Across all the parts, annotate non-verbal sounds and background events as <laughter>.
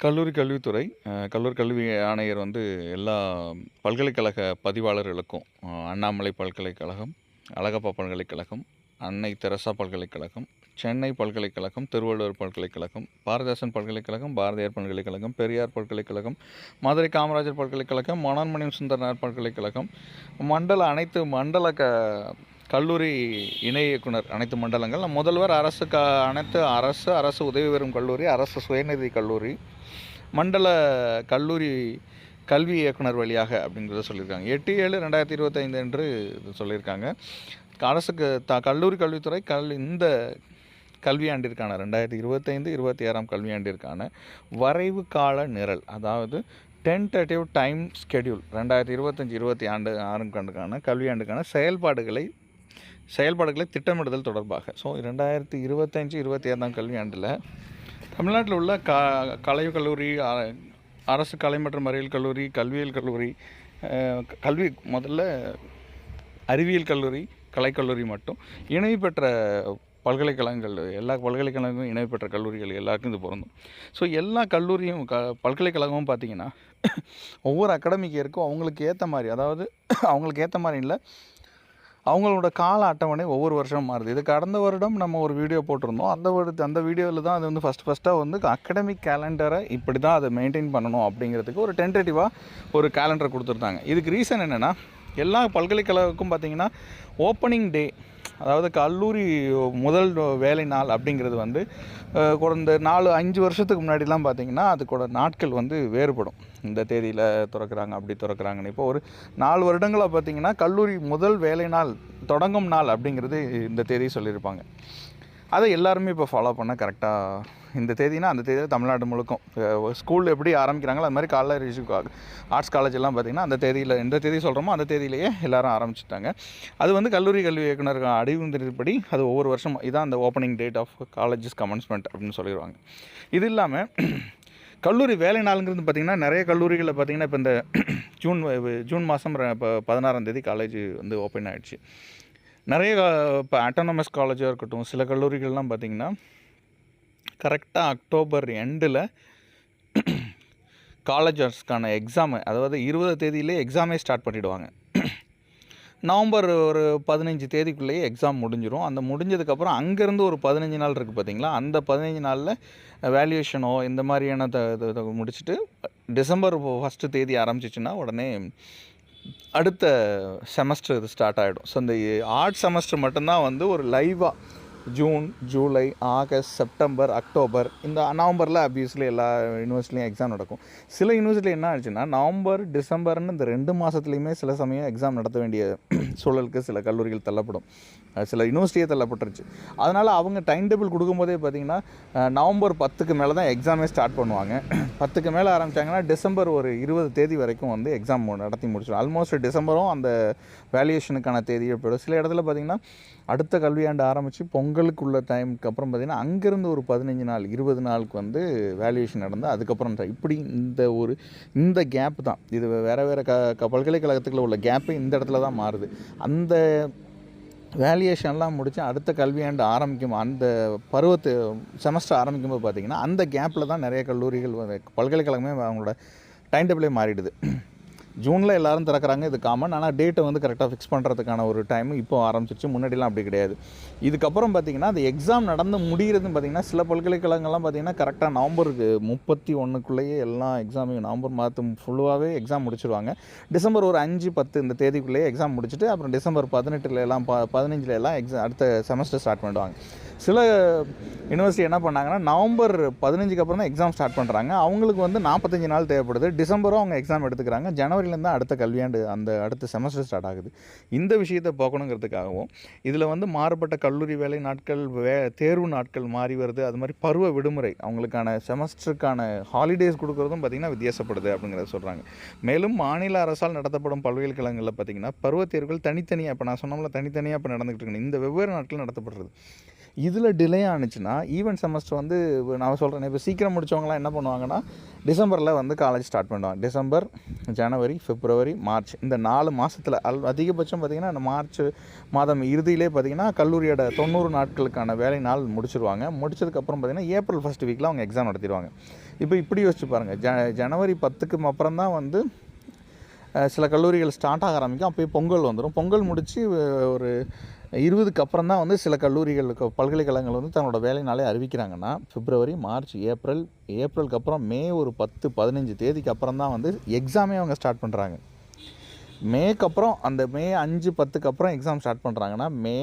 கல்லூரி கல்வித்துறை கல்லூரி கல்வி ஆணையர் வந்து எல்லா பல்கலைக்கழக பதிவாளர்களுக்கும் அண்ணாமலை பல்கலைக்கழகம் அழகப்பா பல்கலைக்கழகம் அன்னை தெரசா பல்கலைக்கழகம் சென்னை பல்கலைக்கழகம் திருவள்ளுவர் பல்கலைக்கழகம் பாரதிதாசன் பல்கலைக்கழகம் பாரதியார் பல்கலைக்கழகம் பெரியார் பல்கலைக்கழகம் மதுரை காமராஜர் பல்கலைக்கழகம் மனோன்மணியம் சுந்தரனார் பல்கலைக்கழகம் மண்டல அனைத்து மண்டல க கல்லூரி இணை இயக்குனர் அனைத்து மண்டலங்கள். முதல்வர் அரசு க அனைத்து அரசு அரசு உதவி பெறும் கல்லூரி அரசு சுயநிதி கல்லூரி மண்டல கல்லூரி கல்வி இயக்குனர் வழியாக அப்படிங்கிறத சொல்லியிருக்காங்க. எட்டு ஏழு ரெண்டாயிரத்தி இருபத்தைந்து என்று சொல்லியிருக்காங்க. அரசுக்கு த கல்லூரி கல்வித்துறை கல் இந்த கல்வியாண்டிற்கான ரெண்டாயிரத்தி இருபத்தைந்து இருபத்தி ஆறாம் கல்வியாண்டிற்கான வரைவு கால நிரல் அதாவது டென்டேட்டிவ் டைம் ஸ்கெடியூல் ரெண்டாயிரத்தி இருபத்தஞ்சி இருபத்தி ஆண்டு ஆண்டுக்கான கல்வியாண்டுக்கான செயல்பாடுகளை செயல்பாடுகளை திட்டமிடுதல் தொடர்பாக. ஸோ ரெண்டாயிரத்தி இருபத்தஞ்சி இருபத்தி ஆறாம் கல்வியாண்டில் தமிழ்நாட்டில் உள்ள க கலை கல்லூரி அ- அரசு கலை மற்றும் அறிவியல் கல்லூரி கல்வியியல் கல்லூரி கல்வி முதல்ல அறிவியல் கல்லூரி கலைக்கல்லூரி மட்டும். இணை பெற்ற பல்கலைக்கழகங்கள் எல்லா பல்கலைக்கழகங்களும் இணைவு பெற்ற கல்லூரிகள் எல்லாருக்கும் இது பொருந்தும். ஸோ எல்லா கல்லூரியும் க பல்கலைக்கழகமும் பார்த்தீங்கன்னா ஒவ்வொரு அகாடமிக் இயருக்கும் அவங்களுக்கு ஏற்ற மாதிரி அதாவது அவங்களுக்கு ஏற்ற மாதிரி இல்லை. அவங்களோட கால அட்டவணை ஒவ்வொரு வருஷமும் மாறுது. இது கடந்த வருடம் நம்ம ஒரு வீடியோ போட்டிருந்தோம். அந்த வருடத்து அந்த வீடியோவில் தான் அது வந்து ஃபஸ்ட் ஃபஸ்ட்டாக வந்து அகடமிக் கேலண்டரை இப்படி தான் அதை மெயின்டைன் பண்ணணும் அப்படிங்கிறதுக்கு ஒரு டென்டேட்டிவாக ஒரு கேலண்டர் கொடுத்துருந்தாங்க. இதுக்கு ரீசன் என்னென்னா எல்லா பல்கலைக்கழகக்கும் பார்த்தீங்கன்னா ஓப்பனிங் டே அதாவது கல்லூரி முதல் வேலை நாள் அப்படிங்கிறது வந்து அஹ், நாலு அஞ்சு வருஷத்துக்கு முன்னாடிலாம் பார்த்தீங்கன்னா அதுக்கூட நாட்கள் வந்து வேறுபடும். இந்த தேதியில் திறக்கிறாங்க அப்படி திறக்கிறாங்கன்னு. இப்போ ஒரு நாலு வருடங்களாக பார்த்தீங்கன்னா கல்லூரி முதல் வேலை நாள் தொடங்கும் நாள் அப்படிங்கிறது இந்த தேதி சொல்லியிருப்பாங்க. அதை எல்லாருமே இப்போ ஃபாலோ பண்ண கரெக்டாக இந்த தேதினா அந்த தேதியில் தமிழ்நாடு முழுக்கும். ஸ்கூல் எப்படி ஆரம்பிக்கிறாங்களோ அது மாதிரி காலேஜ் ஆர்ட்ஸ் காலேஜ் எல்லாம் பார்த்திங்கன்னா அந்த தேதியில் எந்த தேதி சொல்கிறோமோ அந்த தேதியிலேயே எல்லாரும் ஆரம்பிச்சிட்டாங்க. அது வந்து கல்லூரி கல்வி இயக்குனர் அறிவுந்தின்படி அது ஒவ்வொரு வருஷம் இதான் அந்த opening date of colleges commencement அப்படின்னு சொல்லிடுவாங்க. இது இல்லாமல் கல்லூரி வேலை நாளுங்கிறது பார்த்திங்கன்னா நிறைய கல்லூரிகளில் பார்த்திங்கன்னா இப்போ இந்த ஜூன் ஜூன் மாதம் இப்போ பதினாறாம் தேதி காலேஜ் வந்து ஓப்பன் ஆகிடுச்சு நிறைய இப்போ ஆட்டோனமஸ் காலேஜாக இருக்கட்டும் சில கல்லூரிகள்லாம் பார்த்திங்கன்னா கரெக்டாக அக்டோபர் எண்டில் காலேஜர்ஸ்க்கான எக்ஸாமு அதாவது இருபது தேதியிலே எக்ஸாமே ஸ்டார்ட் பண்ணிவிடுவாங்க நவம்பர் ஒரு பதினஞ்சு தேதிக்குள்ளேயே எக்ஸாம் முடிஞ்சிடும் அந்த முடிஞ்சதுக்கப்புறம் அங்கேருந்து ஒரு பதினஞ்சு நாள் இருக்குது பார்த்தீங்களா அந்த பதினஞ்சு நாளில் வேல்யூஷனோ இந்த மாதிரியான த- முடிச்சுட்டு டிசம்பர் ஃபஸ்ட்டு தேதி ஆரம்பிச்சிச்சுன்னா உடனே அடுத்த செமஸ்டர் இது ஸ்டார்ட் ஆகிடும் ஸோ இந்த ஆர்ட் செமஸ்டர் மட்டும்தான் வந்து ஒரு லைவாக June July August September October. இந்த நவம்பரில் அப்வியஸ்லி எல்லா யூனிவர்சிட்டிலையும் எக்ஸாம் நடக்கும். சில யூனிவர்சிட்டியில் என்ன ஆச்சுன்னா நவம்பர் டிசம்பர்னு இந்த ரெண்டு மாதத்துலையுமே சில சமயம் எக்ஸாம் நடத்த வேண்டிய சூழலுக்கு சில கல்லூரிகள் தள்ளப்படும். சில யூனிவர்சிட்டியே தள்ளப்பட்டுருச்சு. அதனால் அவங்க டைம் டேபிள் கொடுக்கும்போதே பார்த்தீங்கன்னா நவம்பர் பத்துக்கு மேலே தான் எக்ஸாமே ஸ்டார்ட் பண்ணுவாங்க. <clears throat> பத்துக்கு மேலே ஆரம்பித்தாங்கன்னா டிசம்பர் ஒரு இருபது தேதி வரைக்கும் வந்து எக்ஸாம் நடத்தி முடிச்சிடும். ஆல்மோஸ்ட் டிசம்பரும் அந்த வேல்யூஷனுக்கான தேதியை போயிடும். சில இடத்துல பார்த்தீங்கன்னா அடுத்த கல்வியாண்டு ஆரம்பித்து பொங்கலுக்குள்ள டைமுக்கு அப்புறம் பார்த்திங்கன்னா அங்கேருந்து ஒரு பதினஞ்சு நாள் இருபது நாளுக்கு வந்து வேல்யூஷன் நடந்து அதுக்கப்புறம் இப்படி இந்த ஒரு இந்த கேப் தான். இது வேறு வேறு க க பல்கலைக்கழகத்துக்குள்ள உள்ள கேப்பு இந்த இடத்துல தான் மாறுது. அந்த வேல்யூஷன்லாம் முடித்து அடுத்த கல்வியாண்டு ஆரம்பிக்கும் அந்த பருவத்து செமஸ்டர் ஆரம்பிக்கும்போது பார்த்திங்கன்னா அந்த கேப்பில் தான் நிறைய கல்லூரிகள் பல்கலைக்கழகமே அவங்களோட டைம் டேபிளே மாறிடுது. ஜூனில் எல்லாரும் திறக்கிறாங்க இது காமன் ஆனால் டேட்டை வந்து கரெக்டாக ஃபிக்ஸ் பண்ணுறதுக்கான ஒரு டைம் இப்போ ஆரம்பிச்சிருச்சு. முன்னாடிலாம் அப்படி கிடையாது. இதுக்கப்புறம் பார்த்திங்கன்னா அது எக்ஸாம் நடந்து முடிகிறதுன்னு பார்த்திங்கன்னா சில பல்கலைக்கழகங்கள்லாம் பார்த்திங்கன்னா கரெக்டாக நவம்பருக்கு முப்பத்தி ஒன்றுக்குள்ளேயே எல்லா எக்ஸாமையும் நவம்பர் மாதம் ஃபுல்லாகவே எக்ஸாம் முடிச்சிருவாங்க. டிசம்பர் ஒரு அஞ்சு பத்து இந்த தேதிக்குள்ளேயே எக்ஸாம் முடிச்சுட்டு அப்புறம் டிசம்பர் பதினெட்டில் எல்லாம் ப பதினஞ்சில் எல்லாம் எக்ஸாம் அடுத்த செமஸ்டர் ஸ்டார்ட் பண்ணிடுவாங்க. சில யூனிவர்சிட்டி என்ன பண்ணாங்கன்னா நவம்பர் பதினஞ்சுக்கு அப்புறம் தான் எக்ஸாம் ஸ்டார்ட் பண்ணுறாங்க அவங்களுக்கு வந்து நாற்பத்தஞ்சு நாள் தேவைப்படுது. டிசம்பரும் அவங்க எக்ஸாம் எடுத்துக்கிறாங்க. ஜனவரி தான் அடுத்த கல்வியாண்டு அந்த அடுத்த செமஸ்டர் ஸ்டார்ட் ஆகுது. இந்த விஷயத்தை போக்கணுங்கிறதுக்காகவும் இதில் வந்து மாறுபட்ட கல்லூரி வேலை நாட்கள் வே தேர்வு நாட்கள் மாறி வருது. அது மாதிரி பருவ விடுமுறை அவங்களுக்கான செமஸ்டருக்கான ஹாலிடேஸ் கொடுக்குறதும் பார்த்திங்கன்னா வித்தியாசப்படுது அப்படிங்கிறத சொல்கிறாங்க மேலும் மாநில அரசால் நடத்தப்படும் பல்கலைக்கழகங்களில் பார்த்திங்கன்னா பருவத் தேர்வுகள் தனித்தனியாக இப்போ நான் சொன்னோம்ல தனித்தனியாக இப்போ நடந்துகிட்டு இருக்கணும் இந்த வெவ்வேறு நாட்கள் நடத்தப்படுறது. இதில் டிலே ஆனிச்சுன்னா ஈவெண்ட் செமஸ்டர் வந்து நான் சொல்கிறேன் இப்போ சீக்கிரம் முடித்தவங்களாம் என்ன பண்ணுவாங்கன்னா டிசம்பரில் வந்து காலேஜ் ஸ்டார்ட் பண்ணுவாங்க. டிசம்பர் ஜனவரி பிப்ரவரி மார்ச் இந்த நாலு மாதத்தில் அல் அதிகபட்சம் பார்த்திங்கன்னா இந்த மார்ச் மாதம் இறுதியிலே பார்த்திங்கன்னா கல்லூரியோட தொண்ணூறு நாட்களுக்கான வேலை நாள் முடிச்சிருவாங்க. முடிச்சதுக்கப்புறம் பார்த்திங்கன்னா ஏப்ரல் ஃபஸ்ட் வீக்கில் அவங்க எக்ஸாம் நடத்திடுவாங்க. இப்போ இப்படி யோசிச்சு பாருங்கள் ஜ ஜனவரி பத்துக்கு அப்புறம் தான் வந்து சில கல்லூரிகள் ஸ்டார்ட் ஆக ஆரம்பிக்கும். அப்போயே பொங்கல் வந்துடும் பொங்கல் முடித்து ஒரு இருபதுக்கு அப்புறம் தான் வந்து சில கல்லூரிகளுக்கு பல்கலைக்கழகங்கள் வந்து தன்னோட வேலை நாளே அறிவிக்கிறாங்கன்னா பிப்ரவரி மார்ச் ஏப்ரல் ஏப்ரலுக்கு அப்புறம் மே ஒரு பத்து பதினஞ்சு தேதிக்கு அப்புறம் தான் வந்து எக்ஸாமே அவங்க ஸ்டார்ட் பண்ணுறாங்க மேக்கு அப்புறம் அந்த மே அஞ்சு பத்துக்கு அப்புறம் எக்ஸாம் ஸ்டார்ட் பண்ணுறாங்கன்னா மே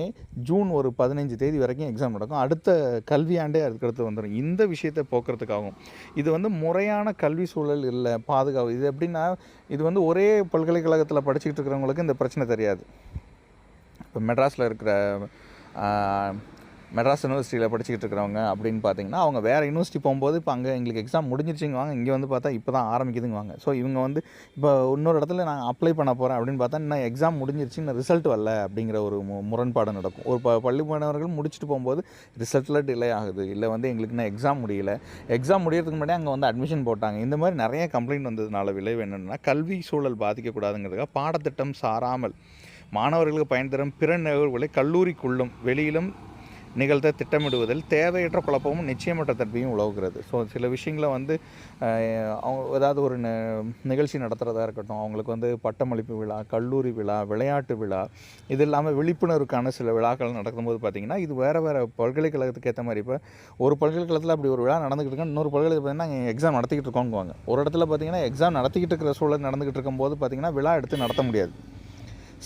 ஜூன் ஒரு பதினஞ்சு தேதி வரைக்கும் எக்ஸாம் நடக்கும். அடுத்த கல்வியாண்டே அதுக்கடுத்து வந்துடும் இந்த விஷயத்தை போக்குறதுக்காகும் இது வந்து முறையான கல்வி சூழல் இல்லை பாதுகாப்பு இது எப்படின்னா இது வந்து ஒரே பல்கலைக்கழகத்தில் படிச்சுக்கிட்டு இருக்கிறவங்களுக்கு இந்த பிரச்சனை தெரியாது. இப்போ மெட்ராஸில் இருக்கிற மெட்ராஸ் யூனிவர்சிட்டியில் படிச்சுக்கிட்டு இருக்கிறவங்க அப்படின்னு பார்த்தீங்கன்னா அவங்க வேறு யூனிவர்சிட்டி போகும்போது இப்போ அங்கே எங்களுக்கு எக்ஸாம் முடிஞ்சிருச்சுங்க வாங்க இங்கே வந்து பார்த்தா இப்போ தான் ஆரம்பிக்குதுங்க வாங்க ஸோ இவங்க வந்து இப்போ இன்னொரு இடத்துல நான் அப்ளை பண்ண போகிறேன் அப்படின்னு பார்த்தா இன்னும் எக்ஸாம் முடிஞ்சிருச்சு இன்னும் ரிசல்ட் வரல அப்படிங்கிற ஒரு முரண்பாடு நடக்கும். ஒரு ப பள்ளி மாணவர்கள் முடிச்சுட்டு போகும்போது ரிசல்ட்டில் டிலே ஆகுது. இல்லை வந்து எங்களுக்கு இன்னும் எக்ஸாம் முடியல. எக்ஸாம் முடியறதுக்கு முன்னாடி அங்கே வந்து அட்மிஷன் போட்டாங்க. இந்த மாதிரி நிறைய கம்ப்ளைண்ட் வந்ததுனால விளைவு என்னென்னா கல்வி சூழல் பாதிக்கக்கூடாதுங்கிறதுக்காக பாடத்திட்டம் சாராமல் மாணவர்களுக்கு பயன் தரும் பிற நிகழ்வுகளை கல்லூரிக்குள்ளும் வெளியிலும் நிகழ்த்த திட்டமிடுவதில் தேவையற்ற குழப்பமும் நிச்சயமற்ற தன்மையும் உலவுகிறது. ஸோ சில விஷயங்களை வந்து அவங்க ஏதாவது ஒரு நிகழ்ச்சி நடத்துகிறதா இருக்கட்டும் அவங்களுக்கு வந்து பட்டமளிப்பு விழா கல்லூரி விழா விளையாட்டு விழா இது இல்லாமல் விழிப்புணர்வுக்கான சில விழாக்கள் நடக்கும்போது பார்த்திங்கன்னா இது வேறு வேறு பல்கலைக்கழகத்துக்கு ஏற்ற மாதிரி இப்போ ஒரு பல்கலைக்கழகத்தில் அப்படி ஒரு விழா நடந்துக்கிட்டு இன்னொரு பல்கலைக்கழகத்தில் பார்த்தீங்கன்னா எக்ஸாம் நடத்திக்கிட்டு இருக்கோங்குவாங்க ஒரு இடத்துல பார்த்தீங்கன்னா எக்ஸாம் நடத்திக்கிட்டு இருக்கிற சூழல் நடந்துக்கிட்டு இருக்கும்போது பார்த்திங்கன்னா விழா எடுத்து நடத்த முடியாது.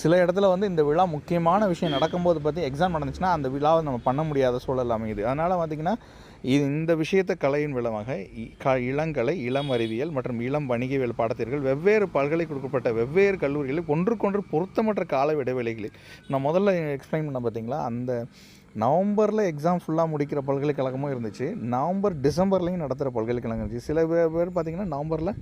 சில இடத்துல வந்து இந்த விழா முக்கியமான விஷயம் நடக்கும்போது பற்றி எக்ஸாம் நடந்துச்சுன்னா அந்த விழாவை நம்ம பண்ண முடியாத சூழல் அமையுது. அதனால் பார்த்திங்கன்னா இது இந்த விஷயத்தை கலையின் விளமாக இ- க இளங்கலை இளம் அறிவியல் மற்றும் இளம் வணிகவியல் பாடத்திற்கள் வெவ்வேறு பல்கலை கொடுக்கப்பட்ட வெவ்வேறு கல்லூரிகளில் ஒன்றுக்கொன்று பொருத்தமற்ற கால இடைவெளிகளில் நான் முதல்ல எக்ஸ்பிளைன் பண்ண பார்த்தீங்களா அந்த நவம்பரில் எக்ஸாம் ஃபுல்லாக முடிக்கிற பல்கலைக்கழகமும் இருந்துச்சு. நவம்பர் டிசம்பர்லேயும் நடத்துகிற பல்கலைக்கழகம் இருந்துச்சு. சில பேர் பேர் பார்த்திங்கன்னா நவம்பரில்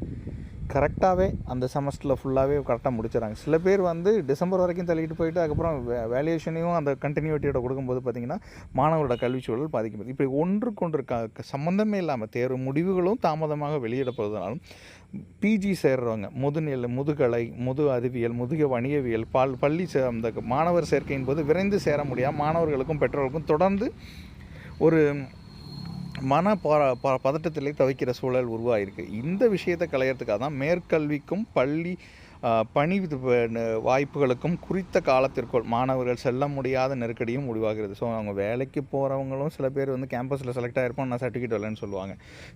கரெக்டாகவே அந்த செமஸ்டரில் ஃபுல்லாகவே கரெக்டாக முடிச்சிடறாங்க. சில பேர் வந்து டிசம்பர் வரைக்கும் தள்ளிட்டு போயிட்டு அதுக்கப்புறம் வேல்யூஷனையும் அந்த கண்டினியூட்டியோட கொடுக்கும்போது பார்த்திங்கன்னா மாணவரோட கல்வி சூழல் பாதிக்கப்படுது இப்படி ஒன்றுக்கொன்று க சம்மந்தமே இல்லாமல் தேர்வு முடிவுகளும் தாமதமாக வெளியிடப்படுவதனாலும் பிஜி சேர்றவங்க முதுநிலை முதுகலை முது அறிவியல் முதுக வணிகவியல் பால் பள்ளி சே அந்த மாணவர் சேர்க்கையின் போது விரைந்து சேர முடியாமல் மாணவர்களுக்கும் பெற்றோர்களுக்கும் தொடர்ந்து ஒரு மன ப பதட்டத்திலே தவிக்கிற சூழல் உருவாயிருக்கு. இந்த விஷயத்தை களையிறதுக்காக தான் மேற்கல்விக்கும் பள்ளி பணி வாய்ப்புகளுக்கும் குறித்த காலத்திற்குள் மாணவர்கள் செல்ல முடியாத நெருக்கடியும் முடிவாகிறது ஸோ அவங்க வேலைக்கு போகிறவங்களும் சில பேர் வந்து கேம்பஸில் செலக்ட் ஆகிருப்போம் நான் சர்டிஃபிகேட் வரலன்னு சொல்லுவாங்க.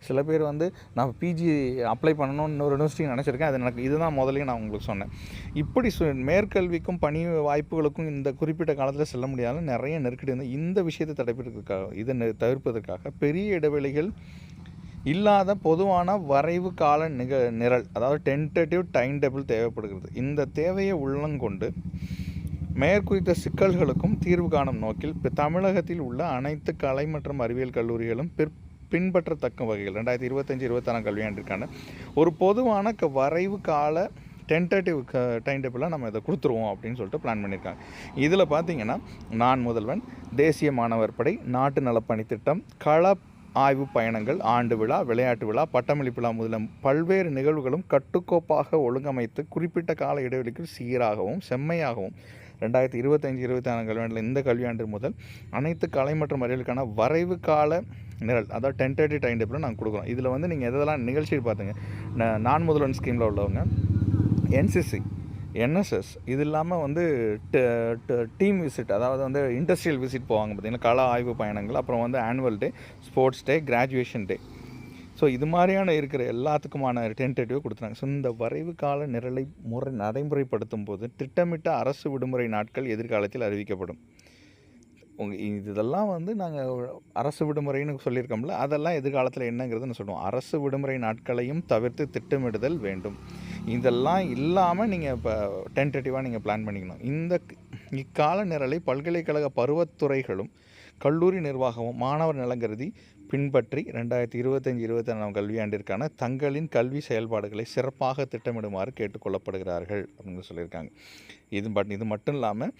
சில பேர் வந்து நான் பிஜி அப்ளை பண்ணணும்னு இன்னொரு யூனிவர்சிட்டி நினச்சிருக்கேன். அது எனக்கு இதுதான் முதலையும் நான் உங்களுக்கு சொன்னேன். இப்படி மேற்கல்விக்கும் பணி வாய்ப்புகளுக்கும் இந்த குறிப்பிட்ட காலத்தில் செல்ல முடியாத நிறைய நெருக்கடி வந்து இந்த விஷயத்தை தடுப்பதற்காக இதை தவிர்ப்பதற்காக பெரிய இடைவெளிகள் இல்லாத பொதுவான வரைவு கால நிக நிரல் அதாவது டென்டேட்டிவ் டைம் டேபிள் தேவைப்படுகிறது. இந்த தேவையை உள்ளங்கொண்டு மேற்குறித்த சிக்கல்களுக்கும் தீர்வு காணும் நோக்கில் தமிழகத்தில் உள்ள அனைத்து கலை மற்றும் அறிவியல் கல்லூரிகளும் பிற் பின்பற்றத்தக்க வகையில் ரெண்டாயிரத்தி இருபத்தஞ்சி இருபத்தாறாம் கல்வியாண்டிற்கான ஒரு பொதுவான க வரைவு கால டென்டேட்டிவ் க டைம் டேபிளாக நம்ம இதை கொடுத்துருவோம் அப்படின்னு சொல்லிட்டு பிளான் பண்ணியிருக்காங்க. இதில் பார்த்தீங்கன்னா நான் முதல்வன் தேசிய மாணவர் படை நாட்டு நலப்பணி திட்டம் கள ஆய்வு பயணங்கள் ஆண்டு விழா விளையாட்டு விழா பட்டமளிப்பு விழா முதலும் பல்வேறு நிகழ்வுகளும் கட்டுக்கோப்பாக ஒழுங்கமைத்து குறிப்பிட்ட கால இடைவெளிக்கு சீராகவும் செம்மையாகவும் ரெண்டாயிரத்தி இருபத்தஞ்சி இருபத்தி நான்கு கல்வியாண்டில் இந்த கல்வியாண்டு முதல் அனைத்து கலை மற்றும் அறிவியலுக்கான வரைவு கால நிரல் அதாவது டென்டேட்டிவ் டைம் டேபிள் நாங்கள் கொடுக்குறோம். இதில் வந்து நீங்கள் எதெல்லாம் நிகழ்ச்சி பார்த்துங்க நான் முதல்வன் ஸ்கீமில் உள்ளவங்க என்சிசி என்எஸ்எஸ் இது இல்லாமல் வந்து டீம் விசிட் அதாவது வந்து இண்டஸ்ட்ரியல் விசிட் போவாங்க பார்த்தீங்கன்னா கலா ஆய்வு பயணங்கள் அப்புறம் வந்து annual day sports day graduation day so இது மாதிரியான இருக்கிற எல்லாத்துக்குமான டென்டேட்டிவ் கொடுத்துறாங்க ஸோ இந்த வரைவு கால நிரலை முறை நடைமுறைப்படுத்தும் போது திட்டமிட்ட அரசு விடுமுறை நாட்கள் எதிர்காலத்தில் அறிவிக்கப்படும். இதெல்லாம் வந்து நாங்கள் அரசு விடுமுறைன்னு சொல்லியிருக்கோம்ல அதெல்லாம் எதிர்காலத்தில் என்னங்கிறது நான் சொல்லுவோம் அரசு விடுமுறை நாட்களையும் தவிர்த்து திட்டமிடுதல் வேண்டும். இதெல்லாம் இல்லாமல் நீங்கள் இப்போ டென்டேட்டிவாக நீங்கள் பிளான் பண்ணிக்கணும். இந்த இக்கால நிரலை பல்கலைக்கழக பருவத்துறைகளும் கல்லூரி நிர்வாகமும் மாணவர் நலங்கருதி பின்பற்றி ரெண்டாயிரத்தி இருபத்தஞ்சி இருபத்தாறாம் கல்வியாண்டிற்கான தங்களின் கல்வி செயல்பாடுகளை சிறப்பாக திட்டமிடுமாறு கேட்டுக்கொள்ளப்படுகிறார்கள் அப்படின்னு சொல்லியிருக்காங்க. இது பட் இது மட்டும் இல்லாமல்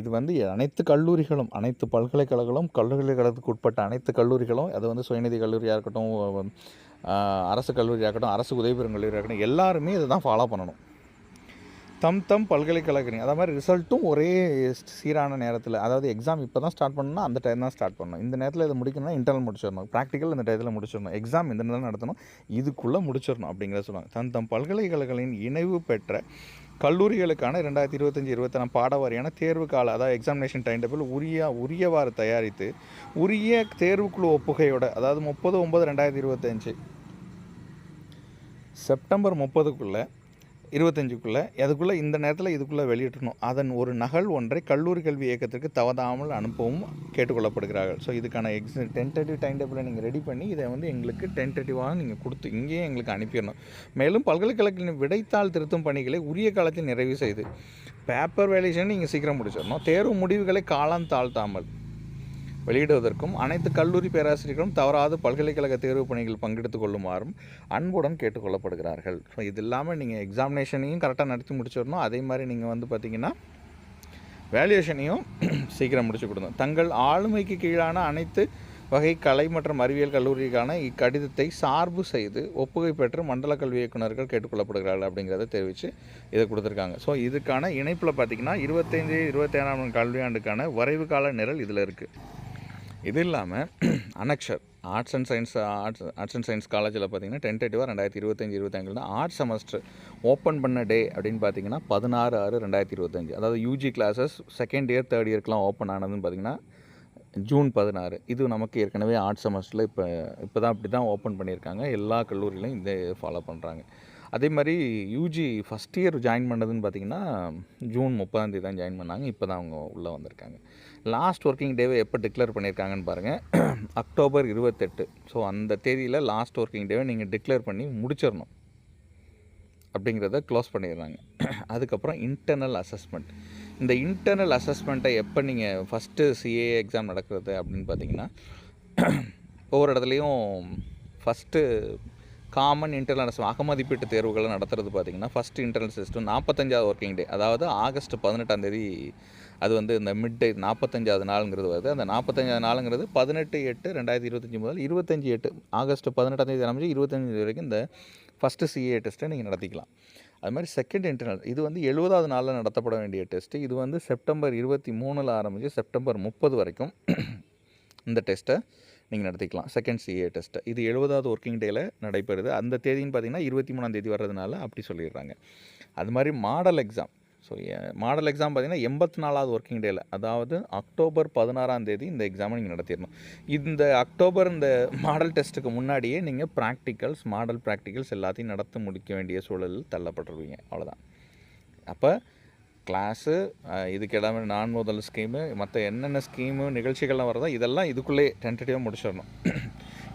இது வந்து அனைத்து கல்லூரிகளும் அனைத்து பல்கலைக்கழகங்களும் கல்லூரிகளுக்கு உட்பட்ட அனைத்து கல்லூரிகளும் அது வந்து சுயநிதி கல்லூரியாக இருக்கட்டும் அரசு கல்லூரியாக இருக்கட்டும் அரசு உதவி பெறும் கல்லூரியாக இருக்கட்டும் எல்லாருமே இதை தான் ஃபாலோ பண்ணணும். தம் தம் பல்கலைக்கழகம் அதே மாதிரி ரிசல்ட்டும் ஒரே சீரான நேரத்தில் அதாவது எக்ஸாம் இப்போ தான் ஸ்டார்ட் பண்ணணும்னா அந்த டைம் தான் ஸ்டார்ட் பண்ணணும். இந்த நேரத்தில் இதை முடிக்கணும்னா இன்டர்னல் முடிச்சிடணும். ப்ராக்டிக்கல் இந்த டயத்தில் முடிச்சிடணும். எக்ஸாம் இந்த நேரம் நடத்தணும். இதுக்குள்ளே முடிச்சிடணும் அப்படிங்கிறத சொல்லுவாங்க. தம் தம் பல்கலைக்கழகங்களின் இணைவு பெற்ற கல்லூரிகளுக்கான ரெண்டாயிரத்தி இருபத்தஞ்சி இருபத்தாறாம் பாட வாரியான தேர்வு கால அதாவது எக்ஸாமினேஷன் டைம் டேபிள் உரிய உரியவாறு தயாரித்து உரிய தேர்வுக்குழு ஒப்புகையோட அதாவது முப்பது ஒம்பது ரெண்டாயிரத்தி இருபத்தஞ்சு செப்டம்பர் முப்பதுக்குள்ளே இருபத்தஞ்சுக்குள்ளே அதுக்குள்ளே இந்த நேரத்தில் இதுக்குள்ளே வெளியிட்டணும் அதன் ஒரு நகல் ஒன்றை கல்லூரி கல்வி இயக்கத்திற்கு தவறாமல் அனுப்பவும் கேட்டுக்கொள்ளப்படுகிறார்கள். ஸோ இதுக்கான எக்ஸ் டென்டேட்டிவ் டைம் டேபிளை நீங்கள் ரெடி பண்ணி இதை வந்து எங்களுக்கு டென்டேட்டிவாக நீங்கள் கொடுத்து இங்கேயே எங்களுக்கு அனுப்பிடணும். மேலும் பல்கலைக்கழகத்தின் விடைத்தாள் திருத்தும் பணிகளை உரிய காலத்தில் நிறைவு செய்து பேப்பர் வேலேஷன் நீங்கள் சீக்கிரம் முடிச்சிடணும். தேர்வு முடிவுகளை காலம் தாழ்த்தாமல். வெளியிடுவதற்கும் அனைத்து கல்லூரி பேராசிரியர்களும் தவறாது பல்கலைக்கழக தேர்வு பணிகள் பங்கெடுத்துக் கொள்ளுமாறும் அன்புடன் கேட்டுக்கொள்ளப்படுகிறார்கள். ஸோ இது இல்லாமல் நீங்கள் எக்ஸாமினேஷனையும் கரெக்டாக நடத்தி முடிச்சிடணும். அதே மாதிரி நீங்கள் வந்து பார்த்தீங்கன்னா வேல்யூஷனையும் <clears throat> சீக்கிரம் முடிச்சு கொடுங்க. தங்கள் ஆளுமைக்கு கீழான அனைத்து வகை கலை மற்றும் அறிவியல் கல்லூரிக்கான இக்கடிதத்தை சார்பு செய்து ஒப்புகை பெற்று மண்டல கல்வி இயக்குநர்கள் கேட்டுக்கொள்ளப்படுகிறார்கள் அப்படிங்கிறத தெரிவித்து இதை கொடுத்துருக்காங்க. ஸோ இதுக்கான இணைப்பில் பார்த்தீங்கன்னா இருபத்தைந்து இருபத்தேழாம் கல்வியாண்டுக்கான வரைவு கால நிரல் இதில் இருக்குது இது இல்லாமல் annexure arts and science arts arts and science காலேஜில் பார்த்தீங்கன்னா டென்டேட்டிவாக ரெண்டாயிரத்தி இருபத்தஞ்சி இருபத்தஞ்சில் தான். ஆர்ட் செமஸ்டர் ஓப்பன் பண்ண டே அப்படின்னு பார்த்தீங்கன்னா பதினாறு ஆறு ரெண்டாயிரத்தி இருபத்தஞ்சி. அதாவது UG classes second year third இயர்க்கெலாம் open ஆனதுன்னு பார்த்தீங்கன்னா ஜூன் பதினாறு. இது நமக்கு ஏற்கனவே ஆர்ட் செமஸ்டரில் இப்போ இப்போ தான் அப்படி தான் ஓப்பன் பண்ணியிருக்காங்க. எல்லா கல்லூரியிலையும் இதை ஃபாலோ பண்ணுறாங்க அதே மாதிரி யூஜி ஃபஸ்ட் இயர் ஜாயின் பண்ணதுன்னு பார்த்தீங்கன்னா ஜூன் முப்பதாம் தேதி தான் ஜாயின் பண்ணாங்க. இப்போ தான் அவங்க உள்ளே வந்திருக்காங்க. லாஸ்ட் ஒர்க்கிங் டேவை எப்போ டிக்ளேர் பண்ணியிருக்காங்கன்னு பாருங்கள் அக்டோபர் <clears throat> இருபத்தெட்டு. ஸோ அந்த தேதியில் லாஸ்ட் ஒர்க்கிங் டேவை நீங்கள் டிக்ளேர் பண்ணி முடிச்சிடணும் அப்படிங்கிறத க்ளோஸ் பண்ணிடுறாங்க. <clears throat> அதுக்கப்புறம் இன்டர்னல் அசஸ்மெண்ட் இந்த இன்டர்னல் அசஸ்மெண்ட்டை எப்போ நீங்கள் ஃபஸ்ட்டு சிஏ எக்ஸாம் நடக்கிறது அப்படின்னு பார்த்தீங்கன்னா <clears throat> ஒவ்வொரு இடத்துலையும் ஃபஸ்ட்டு காமன் இன்டர்னல் அசஸ் அகமதிப்பீட்டு தேர்வுகளை நடத்துறது பார்த்தீங்கன்னா ஃபஸ்ட்டு இன்டர்னல் சிஸ்டம் நாற்பத்தஞ்சாவது ஒர்க்கிங் டே அதாவது ஆகஸ்ட் பதினெட்டாம் தேதி அது வந்து இந்த மிட் டே நாற்பத்தஞ்சாவது நாளுங்கிறது வருது. அந்த நாற்பத்தஞ்சாவது நாளுங்கிறது பதினெட்டு எட்டு ரெண்டாயிரத்தி இருபத்தஞ்சி முதல் இருபத்தஞ்சி எட்டு ஆகஸ்ட் பதினெட்டாம் தேதி ஆரம்பிச்சு இருபத்தஞ்சி வரைக்கும் இந்த ஃபஸ்ட்டு சிஏ டெஸ்ட்டை நீங்கள் நடத்திக்கலாம். அது மாதிரி செகண்ட் இன்டர்னல் இது வந்து எழுபதாவது நாளில் நடத்தப்பட வேண்டிய டெஸ்ட்டு இது வந்து செப்டம்பர் இருபத்தி மூணில் ஆரம்பித்து செப்டம்பர் முப்பது வரைக்கும் இந்த டெஸ்ட்டை நீங்கள் நடத்திக்கலாம். செகண்ட் சிஏ டெஸ்ட்டை இது எழுபதாவது ஒர்க்கிங் டேயில் நடைபெறுது. அந்த தேதின்னு பார்த்தீங்கன்னா இருபத்தி மூணாம் தேதி வர்றதுனால அப்படி சொல்லிடுறாங்க. அது மாதிரி model exam so model exam பார்த்தீங்கன்னா எண்பத்தி நாலாவது ஒர்க்கிங் டேயில் அதாவது அக்டோபர் பதினாறாம் தேதி இந்த எக்ஸாமை நீங்கள் நடத்திடணும். இந்த அக்டோபர் இந்த மாடல் டெஸ்ட்டுக்கு முன்னாடியே நீங்கள் ப்ராக்டிக்கல்ஸ் மாடல் ப்ராக்டிக்கல்ஸ் எல்லாத்தையும் நடத்த முடிக்க வேண்டிய சூழலில் தள்ளப்பட்டுருவீங்க. அவ்வளோதான் அப்போ கிளாஸு இதுக்கு எல்லாமே நான் முதல் ஸ்கீமு மற்ற என்னென்ன ஸ்கீமு நிகழ்ச்சிகள்லாம் வருதோ இதெல்லாம் இதுக்குள்ளே டென்டேட்டிவாக முடிச்சிடணும்.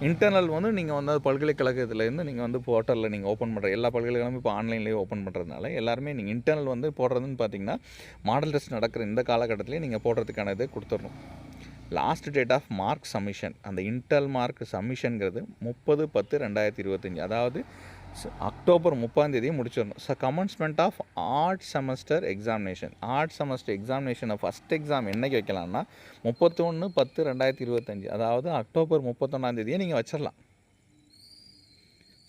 இன்டர்னல் வந்து நீங்கள் வந்து பல்கலைக்கழகத்துலேருந்து நீங்கள் வந்து போர்ட்டலில் நீங்கள் ஓப்பன் பண்ணுற எல்லா பல்கலைக்கழகமும் இப்போ ஆன்லைன்லேயே ஓப்பன் பண்ணுறதுனால எல்லாருமே நீங்கள் இன்டர்னல் வந்து போடுறதுன்னு பார்த்தீங்கன்னா மாடல் டெஸ்ட் நடக்கிற இந்த காலகட்டத்திலேயே நீங்கள் போடுறதுக்கான இது கொடுத்துடணும். Last date of mark submission அந்த இன்டர்னல் மார்க் சப்மிஷனுங்கிறது முப்பது பத்து ரெண்டாயிரத்தி இருபத்தஞ்சி. அதாவது அக்டோபர் முப்பாந்தேதி முடிச்சிடணும். So commencement of odd semester examination odd semester எக்ஸாமினேஷனை first exam என்றைக்கு வைக்கலாம்னா முப்பத்தொன்று பத்து ரெண்டாயிரத்தி இருபத்தஞ்சி. அதாவது அக்டோபர் முப்பத்தொன்னாந்தேதியை நீங்கள் வச்சிடலாம்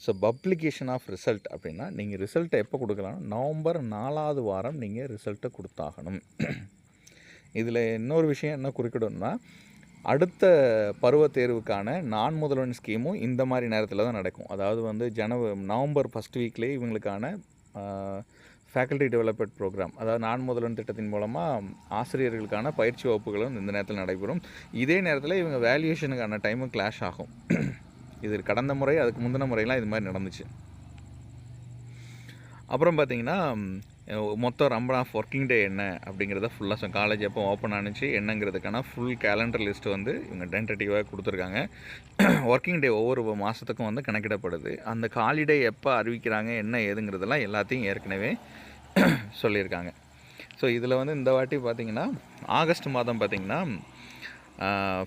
ஸோ பப்ளிகேஷன் ஆஃப் ரிசல்ட் அப்படின்னா நீங்கள் ரிசல்ட்டை எப்போ கொடுக்கலாம்? நவம்பர் நாலாவது வாரம் நீங்கள் ரிசல்ட்டை கொடுத்தாகணும். <clears throat> இதில் இன்னொரு விஷயம் என்ன குறிக்கிடணும்னா அடுத்த பருவத் தேர்வுக்கான நான் முதல்வன் ஸ்கீமும் இந்த மாதிரி நேரத்தில் தான் நடக்கும். அதாவது வந்து ஜனவரி நவம்பர் ஃபஸ்ட் வீக்லேயே இவங்களுக்கான ஃபேக்கல்டி டெவலப்மெண்ட் ப்ரோக்ராம் அதாவது நான் முதல்வன் திட்டத்தின் மூலமாக ஆசிரியர்களுக்கான பயிற்சி வகுப்புகளும் இந்த நேரத்தில் நடைபெறும். இதே நேரத்தில் இவங்க வேல்யூஷனுக்கான டைமும் கிளாஷ் ஆகும். இது கடந்த முறை அதுக்கு முந்தின முறையெல்லாம் இது மாதிரி நடந்துச்சு. அப்புறம் பார்த்தீங்கன்னா மொத்தம் நம்பர் ஆஃப் ஒர்க்கிங் டே என்ன அப்படிங்கிறத ஃபுல்லாக காலேஜ் எப்போ ஓப்பன் ஆனுச்சு என்னங்கிறதுக்கான ஃபுல் கேலண்டர் லிஸ்ட் வந்து இவங்க டென்டேட்டிவாக கொடுத்துருக்காங்க. <clears throat> ஒர்க்கிங் டே ஒவ்வொரு மாதத்துக்கும் வந்து கணக்கிடப்படுது. அந்த காலிடே எப்போ அறிவிக்கிறாங்க என்ன ஏதுங்கிறதெல்லாம் எல்லாத்தையும் ஏற்கனவே <clears throat> சொல்லியிருக்காங்க. ஸோ இதில் வந்து இந்த வாட்டி பார்த்தீங்கன்னா ஆகஸ்ட் மாதம் பார்த்திங்கன்னா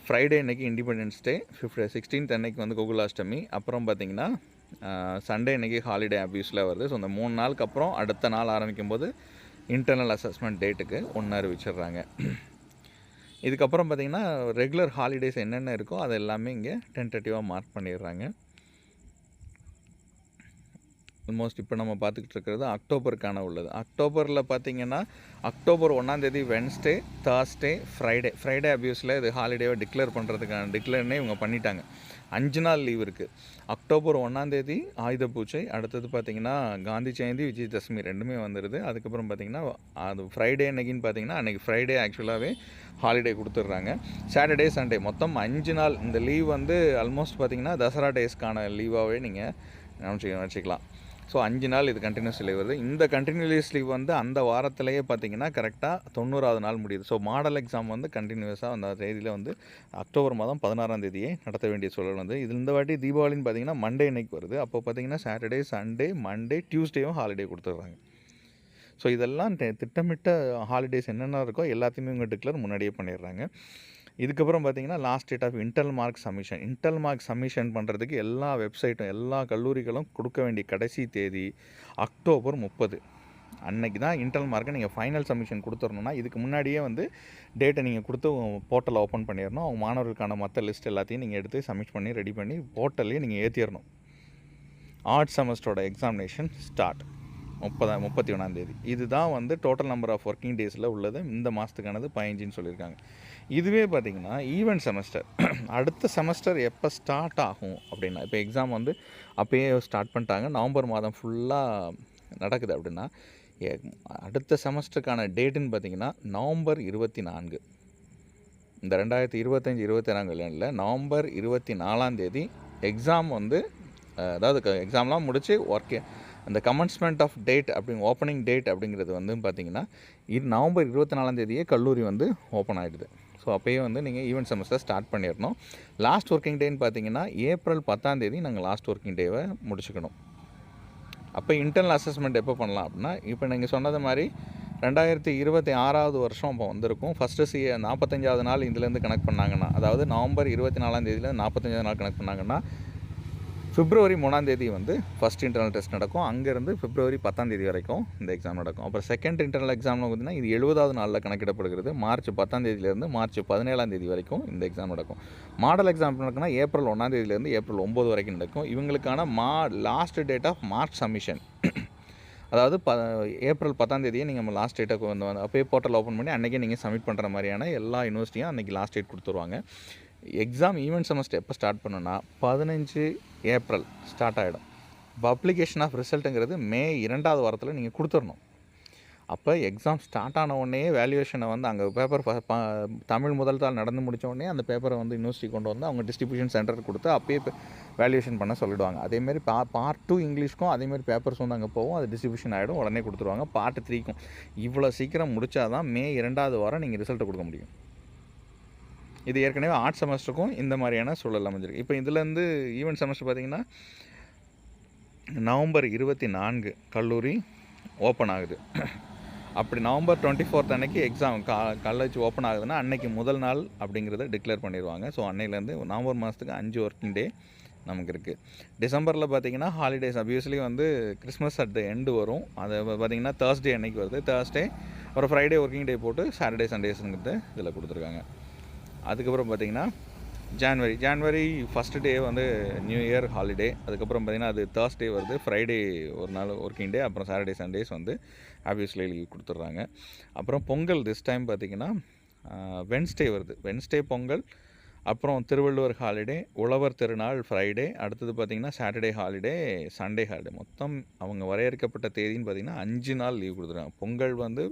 ஃப்ரைடே இன்றைக்கி இண்டிபெண்டன்ஸ் டே ஃபிஃப்டே சிக்ஸ்டீன்த் அன்னைக்கு வந்து கோகுலாஷ்டமி அப்புறம் பார்த்திங்கன்னா சண்டே இன்றைக்கி ஹாலிடே அப்யூஸில் வருது. ஸோ அந்த மூணு நாளுக்கு அப்புறம் அடுத்த நாள் ஆரம்பிக்கும் போது இன்டர்னல் அசஸ்மெண்ட் டேட்டுக்கு ஒன்று அறிவிச்சிடுறாங்க. இதுக்கப்புறம் பார்த்தீங்கன்னா ரெகுலர் ஹாலிடேஸ் என்னென்ன இருக்கோ அது எல்லாமே இங்கே டென்டேட்டிவாக மார்க் பண்ணிடுறாங்க. ஆல்மோஸ்ட் இப்போ நம்ம பார்த்துக்கிட்டு இருக்கிறது அக்டோபருக்கான உள்ளது. அக்டோபரில் பார்த்தீங்கன்னா அக்டோபர் ஒன்றாந்தேதி வென்ஸ்டே தேர்ஸ்டே ஃப்ரைடே ஃப்ரைடே அபியூஸில் இது ஹாலிடேவை டிக்ளேர் பண்ணுறதுக்கான டிக்ளேர்னே இவங்க பண்ணிட்டாங்க. அஞ்சு நாள் லீவ் இருக்குது அக்டோபர் ஒன்றாந்தேதி ஆயுத பூஜை அடுத்தது பார்த்தீங்கன்னா காந்தி ஜெயந்தி விஜயதசமி ரெண்டுமே வந்துடுது அதுக்கப்புறம் பார்த்தீங்கன்னா அது ஃப்ரைடே அன்னைக்குன்னு பார்த்தீங்கன்னா அன்றைக்கி ஃப்ரைடே ஆக்சுவலாகவே ஹாலிடே கொடுத்துட்றாங்க சாட்டர்டே சண்டே மொத்தம் அஞ்சு நாள். இந்த லீவ் வந்து ஆல்மோஸ்ட் பார்த்தீங்கன்னா தசரா டேஸ்க்கான லீவாகவே நீங்கள் நினச்சி வச்சுக்கலாம் ஸோ அஞ்சு நாள் இது கண்டினியூஸ் லீவ் வருது. இந்த கண்டினியூஸ் லீவ் வந்து அந்த வாரத்திலேயே பார்த்தீங்கன்னா கரெக்டாக தொண்ணூறாவது நாள் முடியுது. ஸோ மாடல் எக்ஸாம் வந்து கண்டினியூஸாக அந்த தேதியில் வந்து அக்டோபர் மாதம் பதினாறாம் தேதியே நடத்த வேண்டிய சூழல் வந்து இது இந்த வாட்டி தீபாவளின்னு பார்த்தீங்கன்னா மண்டே அன்னைக்கு வருது. அப்போ பார்த்தீங்கன்னா சாட்டர்டே சண்டே மண்டே டியூஸ்டேவும் ஹாலிடே கொடுத்துட்றாங்க. ஸோ இதெல்லாம் திட்டமிட்ட ஹாலிடேஸ் என்னென்ன இருக்கோ எல்லாத்தையுமே இவங்க டிக்ளேர் முன்னாடியே பண்ணிடுறாங்க. இதுக்கப்புறம் பார்த்தீங்கன்னா last date of internal mark submission internal mark submission பண்ணுறதுக்கு எல்லா வெப்சைட்டும் எல்லா கல்லூரிகளும் கொடுக்க வேண்டிய கடைசி தேதி அக்டோபர் முப்பது. அன்னைக்கு தான் இன்டர்னல் மார்க்கை நீங்கள் ஃபைனல் சப்மிஷன் கொடுத்துடணும்னா இதுக்கு முன்னாடியே வந்து டேட்டை நீங்கள் கொடுத்து போர்ட்டலை ஓப்பன் பண்ணிடணும். அவங்க மாணவர்களுக்கான மற்ற லிஸ்ட் எல்லாத்தையும் நீங்கள் எடுத்து சப்மிட் பண்ணி ரெடி பண்ணி போர்ட்டல்லையே நீங்கள் ஏற்றிடணும் ஆர்ட் செமஸ்டரோட எக்ஸாமினேஷன் ஸ்டார்ட் முப்பதா முப்பத்தி ஒன்றாந்தேதி இதுதான் வந்து டோட்டல் நம்பர் ஆஃப் ஒர்க்கிங் டேஸில் உள்ளது. இந்த மாதத்துக்கானது பதினஞ்சுன்னு சொல்லியிருக்காங்க. இதுவே பார்த்தீங்கன்னா ஈவெண்ட் செமஸ்டர் <clears throat> அடுத்த செமஸ்டர் எப்போ ஸ்டார்ட் ஆகும் அப்படின்னா இப்போ எக்ஸாம் வந்து அப்போயே ஸ்டார்ட் பண்ணிட்டாங்க. நவம்பர் மாதம் ஃபுல்லாக நடக்குது அப்படின்னா அடுத்த செமஸ்டருக்கான டேட்டுன்னு பார்த்தீங்கன்னா நவம்பர் இருபத்தி நான்கு இந்த ரெண்டாயிரத்தி இருபத்தஞ்சி இருபத்தி நான்குல நவம்பர் இருபத்தி நாலாம் தேதி எக்ஸாம் வந்து அதாவது எக்ஸாம்லாம் முடித்து ஒர்க்கு அந்த கமன்ஸ்மெண்ட் ஆஃப் டேட் அப்படி ஓப்பனிங் டேட் அப்படிங்கிறது வந்து பார்த்தீங்கன்னா இது நவம்பர் இருபத்தி நாலாம் தேதியே கல்லூரி வந்து ஓப்பன் ஆகிடுது ஸோ அப்போயே வந்து நீங்கள் ஈவெண்ட் செமஸ்டர் ஸ்டார்ட் பண்ணிடணும். லாஸ்ட் ஒர்க்கிங் டேன்னு பார்த்தீங்கன்னா ஏப்ரல் பத்தாம் தேதி நாங்கள் லாஸ்ட் ஒர்க்கிங் டேவை முடிச்சுக்கணும். அப்போ இன்டர்னல் அசஸ்மெண்ட் எப்போ பண்ணலாம் அப்படின்னா இப்போ நீங்கள் சொன்னது மாதிரி ரெண்டாயிரத்தி இருபத்தி ஆறாவது வருஷம் இப்போ வந்திருக்கும். ஃபஸ்ட்டு சி நாற்பத்தஞ்சாவது நாள் இதுலேருந்து கனெக்ட் பண்ணாங்கன்னா அதாவது நவம்பர் இருபத்தி நாலாம் தேதியிலேருந்து நாற்பத்தஞ்சாவது நாள் கனெக்ட் பண்ணாங்கன்னா பிப்ரவரி மூணாம் தேதி வந்து ஃபஸ்ட் இன்டர்னல் டெஸ்ட் நடக்கும். அங்கேருந்து பிப்ரவரி பத்தாம் தேதி வரைக்கும் இந்த எக்ஸாம் நடக்கும். அப்புறம் செகண்ட் இன்டர்னல் எக்ஸாம்னு பார்த்தீங்கன்னா இது எழுபதாவது நாளில் கணக்கிடப்படுகிறது. மார்ச் பத்தாம் தேதியிலேருந்து மார்ச் பதினேழாம் தேதி வரைக்கும் இந்த எக்ஸாம் நடக்கும். மாடல் எக்ஸாம் நடக்குன்னா ஏப்ரல் ஒன்றாம் தேதியிலேருந்து ஏப்ரல் ஒம்பது வரைக்கும் நடக்கும். இவங்களுக்கான மா last date of March submission அதாவது ப ஏப்ரல் பத்தாம் தேதியே நீங்கள் லாஸ்ட் டேட்டை வந்து வந்து அப்போயே போர்ட்டல் ஓப்பன் பண்ணி அன்றைக்கே நீங்கள் சப்மிட் பண்ணுற மாதிரியான எல்லா யூனிவர்சிட்டியும் அன்றைக்கி லாஸ்ட் டேட் கொடுத்துருவாங்க. எக்ஸாம் ஈவெண்ட் செமஸ்டர் எப்போ ஸ்டார்ட் பண்ணுன்னா பதினஞ்சு ஏப்ரல் ஸ்டார்ட் ஆகிடும் பப்ளிகேஷன் ஆஃப் ரிசல்ட்டுங்கிறது மே இரண்டாவது வாரத்தில் நீங்கள் கொடுத்துடணும் அப்போ எக்ஸாம் ஸ்டார்ட் ஆன உடனே வேல்யூவேஷனை வந்து அங்கே பேப்பர் தமிழ் முதல் தாள் நடந்து முடிச்ச உடனே அந்த பேப்பரை வந்து யூனிவர்சிட்டி கொண்டு வந்து அவங்க டிஸ்ட்ரிபியூஷன் சென்டருக்கு கொடுத்து அப்பயே வேல்யூவேஷன் பண்ண சொல்லிடுவாங்க. அதேமாரி பா பார்ட் டூ இங்கிலீஷ்க்கும் அதேமாரி பேப்பர்ஸ் வந்து அங்கே போகும். அது டிஸ்ட்ரிபியூஷன் ஆகிடும் உடனே கொடுத்துருவாங்க. பார்ட் த்ரீக்கும் இவ்வளோ சீக்கிரம் முடிச்சாதான் மே இரண்டாவது வாரம் நீங்கள் ரிசல்ட்டை கொடுக்க முடியும். இது ஏற்கனவே ஆர்ட் செமஸ்டருக்கும் இந்த மாதிரியான சூழல் அமைஞ்சிருக்கு. இப்போ இதுலேருந்து ஈவெண்ட் செமஸ்டர் பார்த்திங்கன்னா நவம்பர் இருபத்தி நான்கு கல்லூரி ஓப்பன் ஆகுது. அப்படி நவம்பர் டுவெண்ட்டி ஃபோர்த் அன்னைக்கு எக்ஸாம் கா காலேஜ் ஓப்பன் ஆகுதுன்னா அன்னைக்கு முதல் நாள் அப்படிங்கிறத டிக்ளேர் பண்ணிடுவாங்க. ஸோ அன்னையிலேருந்து நவம்பர் மாதத்துக்கு அஞ்சு ஒர்க்கிங் டே நமக்கு இருக்குது டிசம்பரில் பார்த்தீங்கன்னா ஹாலிடேஸ் அப்வியஸ்லி வந்து கிறிஸ்மஸ் அட் த எண்டு வரும். அது பார்த்தீங்கன்னா தேர்ஸ்டே அன்னைக்கு வருது. தேர்ஸ்டே ஒரு ஃப்ரைடே ஒர்க்கிங் டே போட்டு சாட்டர்டே சண்டேஸுங்கிறது இதில் கொடுத்துருக்காங்க. அதுக்கப்புறம் பார்த்தீங்கன்னா ஜான்வரி ஜான்வரி ஃபஸ்ட்டு டே வந்து நியூ இயர் ஹாலிடே அதுக்கப்புறம் பார்த்தீங்கன்னா அது தேர்ஸ்டே வருது. ஃப்ரைடே ஒரு நாள் ஒர்க்கிங் டே அப்புறம் சாட்டர்டே சண்டேஸ் வந்து ஆப்வியஸ்லி லீவ் கொடுத்துட்றாங்க. அப்புறம் பொங்கல் திஸ் டைம் பார்த்தீங்கன்னா வென்ஸ்டே வருது. வென்ஸ்டே பொங்கல் அப்புறம் திருவள்ளுவர் ஹாலிடே உழவர் திருநாள் ஃப்ரைடே அடுத்தது பார்த்திங்கன்னா சாட்டர்டே ஹாலிடே சண்டே ஹாலிடே மொத்தம் அவங்க வரையறுக்கப்பட்ட தேதின்னு பார்த்திங்கன்னா அஞ்சு நாள் லீவ் கொடுத்துருக்காங்க பொங்கல் வந்து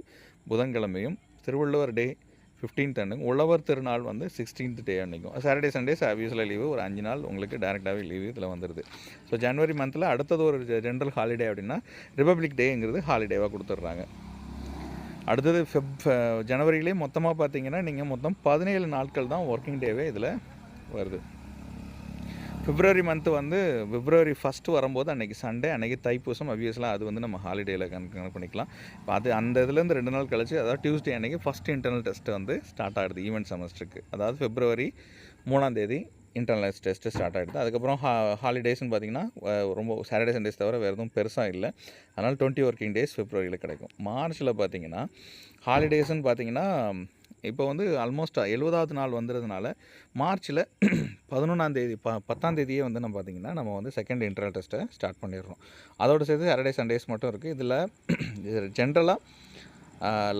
புதன்கிழமையும் திருவள்ளுவர் டே ஃபிஃப்டீன்த் அன்னைக்கும் உழவர் திருநாள் வந்து சிக்ஸ்டீன்த் டே அன்னைக்கும். சாட்டர்டே சண்டேஸ் ஆப்வியஸில் லீவு ஒரு அஞ்சு நாள் உங்களுக்கு டேரெக்டாகவே லீவு இதில் வந்துடுது ஸோ ஜனவரி மந்தில் அடுத்தது ஒரு ஜென்ரல் ஹாலிடே அப்படின்னா ரிப்பப்ளிக் டேங்கிறது ஹாலிடேவாக கொடுத்துட்றாங்க. அடுத்தது ஃபெப் ஜனவரியிலே மொத்தமாக பார்த்தீங்கன்னா நீங்கள் மொத்தம் பதினேழு நாட்கள் தான் ஒர்க்கிங் டேவே இதில் வருது. பிப்ரவரி மந்த்து வந்து பிப்ரவரி ஃபஸ்ட்டு வரும்போது அன்றைக்கி சண்டே அன்றைக்கி தைப்பூசம் அவ்வியஸ்லாம் அது வந்து நம்ம ஹாலிடேயில் கணக்கு பண்ணிக்கலாம். இப்போ அது அந்த இதுலேருந்து ரெண்டு நாள் கழிச்சு அதாவது டியூஸ்டே அன்றைக்கி ஃபஸ்ட் இன்டர்னல் டெஸ்ட் வந்து ஸ்டார்ட் ஆகிடுது ஈவெண்ட் செமஸ்டருக்கு அதாவது பிப்ரவரி மூணாம் தேதி இன்டர்னல் டெஸ்ட்டு ஸ்டார்ட் ஆகிடுது அதுக்கப்புறம் ஹா ஹாலிடேஸ்னு பார்த்தீங்கன்னா ரொம்ப சாட்டர்டே சண்டேஸ் தவிர வேறு எதுவும் பெருசாக இல்லை. அதனால் டுவெண்ட்டி ஒர்க்கிங் டேஸ் பிப்ரவரியில் கிடைக்கும். மார்ச்சில் பார்த்தீங்கன்னா ஹாலிடேஸ்னு பார்த்தீங்கன்னா இப்போ வந்து ஆல்மோஸ்ட்டாக எழுபதாவது நாள் வந்துறதுனால மார்ச்சில் பதினொன்றாந்தேதி ப பத்தாந்தேதியே வந்து நம்ம பார்த்தீங்கன்னா நம்ம வந்து செகண்ட் இன்டர்னல் டெஸ்ட்டை ஸ்டார்ட் பண்ணிடுறோம். அதோடு சேர்த்து சாட்டர்டே சண்டேஸ் மட்டும் இருக்குது இதில் ஜென்ரலாக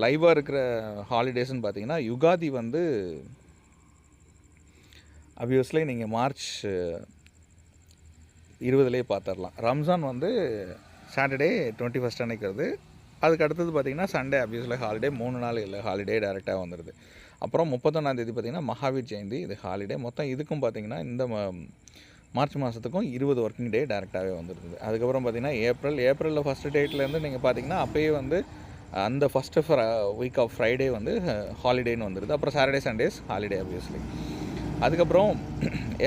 லைவாக இருக்கிற ஹாலிடேஸ்னு பார்த்தீங்கன்னா யுகாதி வந்து அப்வியஸ்லி நீங்கள் மார்ச் இருபதுலேயே பார்த்துடலாம் ரம்ஜான் வந்து சாட்டர்டே டுவெண்ட்டி ஃபஸ்ட் அன்னைக்கு அதுக்கு அடுத்தது பார்த்திங்கன்னா சண்டே அப்வியஸ்லி ஹாலிடே மூணு நாள் இல்லை ஹாலிடே டேரெக்டாக வந்துடுது அப்புறம் முப்பத்தொன்னாந்தேதி பார்த்திங்கன்னா மகாவீர் ஜெயந்தி இது ஹாலிடே மொத்தம் இதுக்கும் பார்த்திங்கன்னா இந்த மார்ச் மாதத்துக்கும் இருபது ஒர்க்கிங் டே டேரெக்டாகவே வந்துடுது அதுக்கப்புறம் பார்த்திங்கன்னா ஏப்ரல் ஏப்ரலில் ஃபஸ்ட்டு டேட்லேருந்து நீங்கள் பார்த்தீங்கன்னா அப்போயே வந்து அந்த ஃபஸ்ட்டு வீக் ஆஃப் ஃப்ரைடே வந்து ஹாலிடேன்னு வந்துடுது அப்புறம் சாட்டர்டே சண்டேஸ் ஹாலிடே ஆப்வியஸ்லி அதுக்கப்புறம்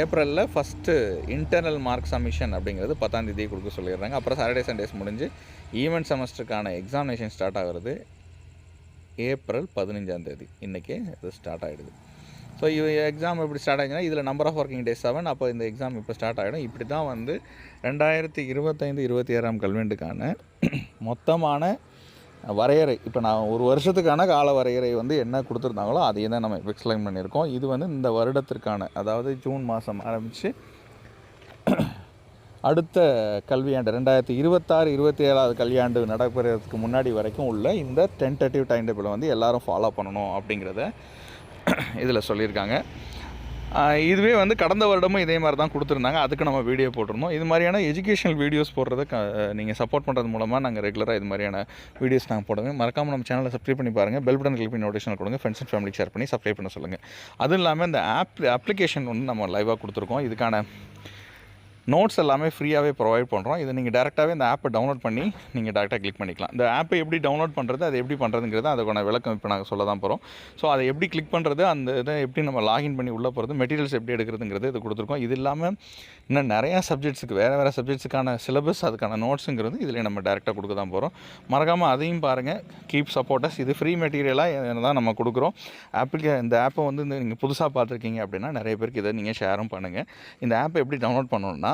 ஏப்ரலில் ஃபஸ்ட்டு இன்டர்னல் மார்க் சமிஷன் அப்படிங்கிறது பத்தாம்தேதி கொடுக்க சொல்லிடுறாங்க. அப்புறம் சாட்டர்டே சண்டேஸ் முடிஞ்சு ஈவெண்ட் செமஸ்டருக்கான எக்ஸாமினேஷன் ஸ்டார்ட் ஆகிறது ஏப்ரல் பதினஞ்சாம் தேதி. இன்றைக்கே இது ஸ்டார்ட் ஆகிடுது ஸோ இது எக்ஸாம் எப்படி ஸ்டார்ட் ஆச்சுன்னா இதில் number of working days seven அப்போ இந்த எக்ஸாம் இப்போ ஸ்டார்ட் ஆகிடும் இப்படி தான் வந்து ரெண்டாயிரத்தி இருபத்தைந்து இருபத்தி ஏழாம் கல்வெண்டுக்கான மொத்தமான வரையறை. இப்போ நான் ஒரு வருஷத்துக்கான கால வரையறை வந்து என்ன கொடுத்துருந்தாங்களோ அதையே தான் நம்ம எக்ஸ்பிளைன் பண்ணியிருக்கோம். இது வந்து இந்த வருடத்திற்கான அதாவது ஜூன் மாதம் ஆரம்பித்து அடுத்த கல்வியாண்டு ரெண்டாயிரத்தி இருபத்தாறு இருபத்தி ஏழாவது கல்வியாண்டு நடக்கிறதுக்கு முன்னாடி வரைக்கும் உள்ள இந்த டென்டேட்டிவ் டைம் டேபிளை வந்து எல்லாரும் ஃபாலோ பண்ணணும் அப்படிங்கிறத இதில் சொல்லியிருக்காங்க. இதுவே வந்து கடந்த வருடமும் இதே மாதிரி தான் கொடுத்துருந்தாங்க. அதுக்கு நம்ம வீடியோ போட்டிருந்தோம். இது மாதிரியான எஜுகேஷனல் வீடியோஸ் போடுறத க நீங்கள் சப்போர்ட் பண்ணுறது மூலமாக நாங்கள் ரெகுலராக இது மாதிரியான வீடியோஸ் நாங்கள் போடுவோம். மறக்காமல் நம்ம சேனலை சப்ஸ்கிரைப் பண்ணி பாருங்கள் பெல் பட்டன் கிளிக் பண்ணி நோட்டிஃபிகேஷன் கொடுங்க. ஃப்ரெண்ட்ஸ் அண்ட் ஃபேமிலி ஷேர் பண்ணி சப்ஸ்கிரைப் பண்ண சொல்லுங்கள் அதுவும் இல்லாமல் இந்த ஆப் அப்ளிகேஷன் வந்து நம்ம லைவாக கொடுத்துருக்கோம். இதுக்கான நோட்ஸ் எல்லாமே ஃப்ரீயாகவே ப்ரொவைட் பண்ணுறோம் இதை நீங்கள் டேரெக்டாகவே இந்த ஆப்பை டவுன்லோட் பண்ணி நீங்கள் டேரெக்டாக கிளிக் பண்ணிக்கலாம். இந்த ஆப்பை எப்படி டவுன்லோட் பண்ணுறது அது எப்படி பண்ணுறதுங்கிறது அதுக்கான விளக்கம் இப்போ நாங்கள் சொல்ல தான் போகிறோம் ஸோ அதை எப்படி கிளிக் பண்ணுறது அந்த இதை எப்படி நம்ம லாகின் பண்ணி உள்ளே போகிறது மெட்டீரியல்ஸ் எப்படி எடுக்கிறதுங்கிறது இது கொடுத்துருக்கோம். இது இல்லாமல் இன்னும் நிறையா சப்ஜெக்ட்ஸுக்கு வேறு வேறு சப்ஜெக்ட்ஸுக்கான சிலபஸ் அதுக்கான நோட்ஸுங்கிறது இதில் நம்ம டேரெக்டாக கொடுக்க தான் போகிறோம் மறக்காமல் அதையும் பாருங்கள் கீப் சப்போர்ட்டஸ் இது ஃப்ரீ மெட்டீரியலாக தான் நம்ம கொடுக்குறோம். ஆப்பிளிகே இந்த ஆப்பை வந்து நீங்கள் புதுசாக பார்த்துருக்கீங்க அப்படின்னா நிறைய பேருக்கு இதை நீங்கள் ஷேரும் பண்ணுங்கள் இந்த ஆப்பை எப்படி டவுன்லோட் பண்ணணும்னா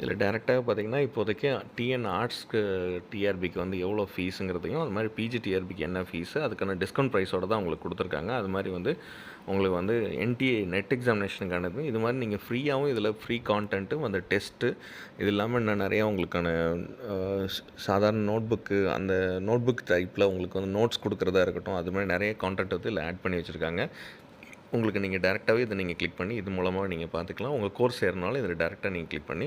இதில் டேரெக்டாக பார்த்தீங்கன்னா இப்போதைக்கு டிஎன் ஆர்ட்ஸ்க்கு டிஆர்பிக்கு வந்து எவ்வளோ ஃபீஸுங்கிறதையும் அது மாதிரி பிஜி டிஆர்பிக்கு என்ன ஃபீஸு அதுக்கான டிஸ்கவுண்ட் ப்ரைஸோட தான் உங்களுக்கு கொடுத்துருக்காங்க. அது மாதிரி வந்து உங்களுக்கு வந்து என்டிஏ நெட் எக்ஸாமினேஷனுக்கானது இது மாதிரி நீங்கள் ஃப்ரீயாகவும் இதில் ஃப்ரீ கான்டென்ட்டும் அந்த டெஸ்ட்டு இது இல்லாமல் இன்னும் நிறையா உங்களுக்கான சாதாரண நோட்புக்கு அந்த நோட்புக் டைப்பில் உங்களுக்கு வந்து நோட்ஸ் கொடுக்குறதா இருக்கட்டும் அது மாதிரி நிறைய கான்டென்ட் வந்து இதில் ஆட் பண்ணி வச்சுருக்காங்க. உங்களுக்கு நீங்கள் டேரெக்டாகவே இதை நீங்கள் கிளிக் பண்ணி இது மூலமாக நீங்கள் பார்த்துக்கலாம். உங்கள் கோர்ஸ் ஏறினாலும் இதில் டேரெக்டாக நீங்கள் கிளிக் பண்ணி